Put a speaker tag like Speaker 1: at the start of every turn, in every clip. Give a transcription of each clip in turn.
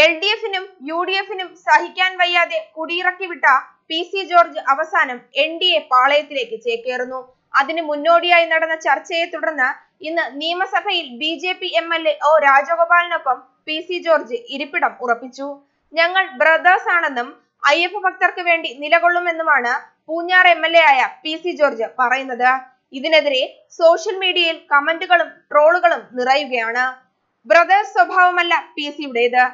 Speaker 1: L D എഫിനും U D എഫിനും സഹിക്കാൻ വയ്യാതെ കുടിയിറക്കി വിട്ട പി സി ജോർജ് അവസാനം എൻ ഡി എ പാളയത്തിലേക്ക് ചേക്കേറുന്നു. അതിന് മുന്നോടിയായി നടന്ന ചർച്ചയെ തുടർന്ന് ഇന്ന് നിയമസഭയിൽ B J P M L A O രാജഗോപാലിനൊപ്പം P C George ഇരിപ്പിടം ഉറപ്പിച്ചു. ഞങ്ങൾ ബ്രദേഴ്സ് ആണെന്നും അയ്യപ്പ ഭക്തർക്ക് വേണ്ടി നിലകൊള്ളുമെന്നുമാണ് പൂഞ്ഞാർ എം എൽ എ ആയ പി സി ജോർജ് പറയുന്നത്. ഇതിനെതിരെ സോഷ്യൽ മീഡിയയിൽ കമന്റുകളും ട്രോളുകളും നിറയുകയാണ്. Brothers സ്വഭാവമല്ല P സിയുടേത്.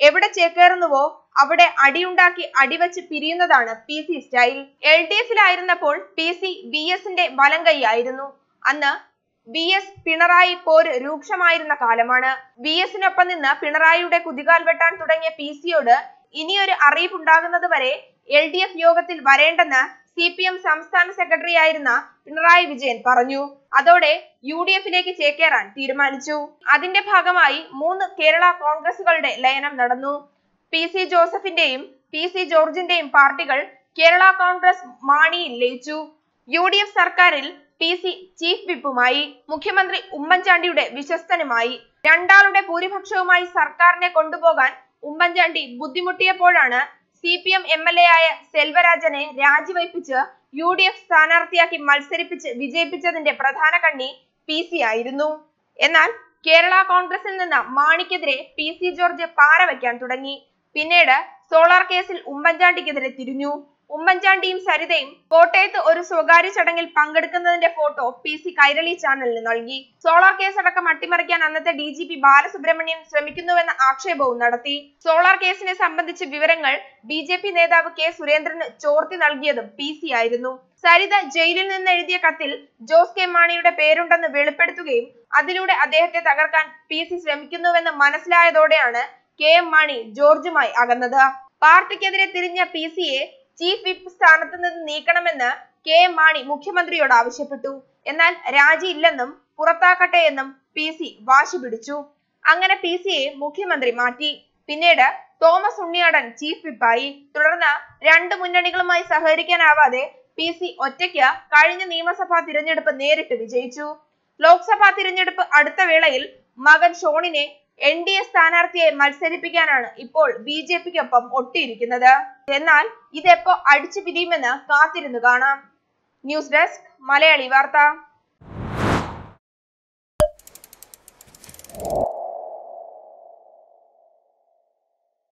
Speaker 1: എവിടെ ചേക്കേറുന്നുവോ അവിടെ അടിയുണ്ടാക്കി അടിവച്ച് പിരിയുന്നതാണ് P C style L D എഫിലായിരുന്നപ്പോൾ P C B എസിന്റെ വലം കൈയായിരുന്നു. അന്ന് ബി എസ് പിണറായി പോര് രൂക്ഷമായിരുന്ന കാലമാണ്. ബി എസിനൊപ്പം നിന്ന് പിണറായിയുടെ കുതികാൽ വെട്ടാൻ തുടങ്ങിയ പി സിയോട് ഇനിയൊരു അറിയിപ്പുണ്ടാകുന്നത് വരെ എൽ ഡി എഫ് യോഗത്തിൽ വരേണ്ടെന്ന് സി പി എം സംസ്ഥാന സെക്രട്ടറി ആയിരുന്ന പിണറായി വിജയൻ പറഞ്ഞു. അതോടെ യു ഡി എഫിലേക്ക് ചേക്കേറാൻ തീരുമാനിച്ചു. അതിന്റെ ഭാഗമായി മൂന്ന് കേരള കോൺഗ്രസുകളുടെ ലയനം നടന്നു. പി സി ജോസഫിന്റെയും പി സി ജോർജിന്റെയും പാർട്ടികൾ കേരള കോൺഗ്രസ് മാണിയിൽ ലയിച്ചു. യു ഡി എഫ് സർക്കാരിൽ പി സി ചീഫ് വിപ്പുമായി മുഖ്യമന്ത്രി ഉമ്മൻചാണ്ടിയുടെ വിശ്വസ്തനുമായി. രണ്ടാളുടെ ഭൂരിപക്ഷവുമായി സർക്കാരിനെ കൊണ്ടുപോകാൻ Oommen Chandy ബുദ്ധിമുട്ടിയപ്പോഴാണ് C P M M L A ആയ സെൽവരാജനെ രാജിവയ്പ്പിച്ച് യു ഡി എഫ് സ്ഥാനാർത്ഥിയാക്കി മത്സരിപ്പിച്ച് വിജയിപ്പിച്ചതിന്റെ പ്രധാന കണ്ണി പി സി ആയിരുന്നു. എന്നാൽ കേരള കോൺഗ്രസിൽ നിന്ന് മാണിക്കെതിരെ പി സി ജോർജ് പാര വയ്ക്കാൻ തുടങ്ങി. പിന്നീട് സോളാർ കേസിൽ ഉമ്മൻചാണ്ടിക്കെതിരെ തിരിഞ്ഞു. ഉമ്മൻചാണ്ടിയും സരിതയും കോട്ടയത്ത് ഒരു സ്വകാര്യ ചടങ്ങിൽ പങ്കെടുക്കുന്നതിന്റെ ഫോട്ടോ പി സി കൈരളി ചാനലിന് നൽകി. സോളാർ കേസ് അടക്കം അട്ടിമറിക്കാൻ അന്നത്തെ ഡി ജി പി ബാലസുബ്രഹ്മണ്യം ശ്രമിക്കുന്നുവെന്ന ആക്ഷേപവും നടത്തി. സോളാർ കേസിനെ സംബന്ധിച്ച വിവരങ്ങൾ ബി ജെ പി നേതാവ് കെ സുരേന്ദ്രന് ചോർത്തി നൽകിയതും പി സി ആയിരുന്നു. സരിത ജയിലിൽ നിന്ന് എഴുതിയ കത്തിൽ ജോസ് കെ മാണിയുടെ പേരുണ്ടെന്ന് വെളിപ്പെടുത്തുകയും അതിലൂടെ അദ്ദേഹത്തെ തകർക്കാൻ പി സി ശ്രമിക്കുന്നുവെന്ന് മനസ്സിലായതോടെയാണ് കെ എം മാണി ജോർജുമായി അകന്നത്. പാർട്ടിക്കെതിരെ തിരിഞ്ഞ പി സിയെ ചീഫ് വിപ്പ് സ്ഥാനത്ത് നിന്ന് നീക്കണമെന്ന് കെ മാണി മുഖ്യമന്ത്രിയോട് ആവശ്യപ്പെട്ടു. എന്നാൽ രാജിയില്ലെന്നും പുറത്താക്കട്ടെ എന്നും പി സി വാശി പിടിച്ചു. അങ്ങനെ പി സിയെ മുഖ്യമന്ത്രി മാറ്റി. പിന്നീട് തോമസ് ഉണ്ണിയാടൻ ചീഫ് വിപ്പായി. തുടർന്ന് രണ്ട് മുന്നണികളുമായി സഹകരിക്കാനാവാതെ പി സി ഒറ്റയ്ക്ക് കഴിഞ്ഞ നിയമസഭാ തിരഞ്ഞെടുപ്പ് നേരിട്ട് വിജയിച്ചു. ലോക്സഭാ തിരഞ്ഞെടുപ്പ് അടുത്ത വേളയിൽ മകൻ ഷോണിനെ എൻ ഡി എ സ്ഥാനാർത്ഥിയെ മത്സരിപ്പിക്കാനാണ് ഇപ്പോൾ ബി ജെ പിക്കൊപ്പം ഒട്ടിയിരിക്കുന്നത്. എന്നാൽ ഇതെപ്പോ അടിച്ചു പിരിയുമെന്ന് കാത്തിരുന്നു കാണാം. ന്യൂസ് ഡെസ്ക് മലയാളി വാർത്ത.